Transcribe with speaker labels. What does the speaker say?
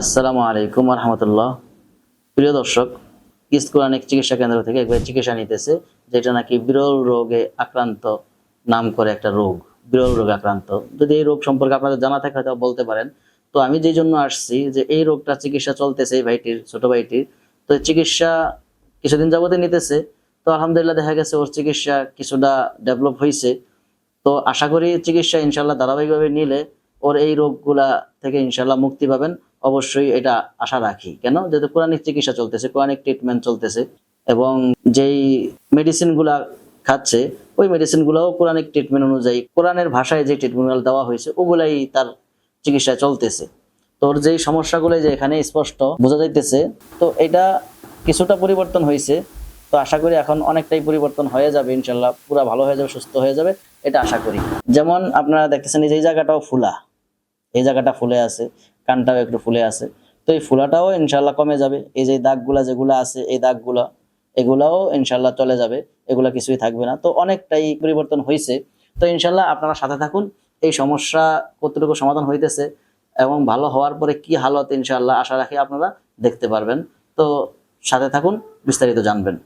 Speaker 1: আসসালামু আলাইকুম রহমতুল্লাহ প্রিয় দর্শক, ইস্ট চিকিৎসা কেন্দ্র থেকে একবার চিকিৎসা নিতেছে, যেটা নাকি বিরল রোগে আক্রান্ত নাম করে একটা রোগ, বিরল রোগে আক্রান্ত। যদি এই রোগ সম্পর্কে আপনাদের জানা থাকে, হয়তো বলতে পারেন। তো আমি যেই জন্য আসছি, যে এই রোগটা চিকিৎসা চলতেছে এই ভাইটির, ছোট ভাইটির, তো চিকিৎসা কিছুদিন যাবতীয় নিতেছে। তো আলহামদুলিল্লাহ দেখা গেছে ওর চিকিৎসা কিছুটা ডেভেলপ হয়েছে তো আশা করি চিকিৎসা ইনশাল্লাহ ধারাবাহিকভাবে নিলে ওর এই রোগগুলা থেকে ইনশাল্লাহ মুক্তি পাবেন। অবশ্যই এটা আশা রাখি। কেন? যেহেতু কোরআনিক চিকিৎসা চলতেছে, কোরআনিক ট্রিটমেন্ট চলতেছে এবং যেই মেডিসিনগুলা খাচ্ছে, ওই মেডিসিনগুলোও কোরআনিক ট্রিটমেন্ট অনুযায়ী, কোরআনের ভাষায় যে ট্রিটমেন্টগুলো দেওয়া হয়েছে, ওগুলাই তার চিকিৎসা চলতেছে। তোর যেই সমস্যাগুলো যে এখানে স্পষ্ট বোঝা যাইতেছে, তো এটা কিছুটা পরিবর্তন হয়েছে তো আশা করি এখন অনেকটাই পরিবর্তন হয়ে যাবে ইনশাল্লাহ পুরো ভালো হয়ে যাবে, সুস্থ হয়ে যাবে, এটা আশা করি। যেমন আপনারা দেখতেছেন এই জায়গাটাও ফুলা। এই জায়গাটা ফুলে আছে, কানটাও একটু ফুলে আছে। তো এই ফুলাটাও ইনশাল্লাহ কমে যাবে। এই যে দাগগুলা যেগুলো আছে, এই দাগগুলা, এগুলাও ইনশাল্লাহ চলে যাবে। এগুলা কিছুই থাকবে না। তো অনেকটাই পরিবর্তন হয়েছে তো ইনশাল্লাহ আপনারা সাথে থাকুন। এই সমস্যা কতটুকু সমাধান হইতেছে এবং ভালো হওয়ার পরে কি হালত ইনশাল্লাহ আশা রাখি আপনারা দেখতে পারবেন। তো সাথে থাকুন, বিস্তারিত জানবেন।